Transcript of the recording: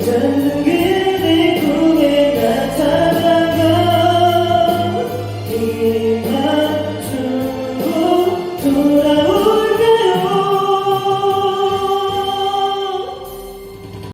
둥근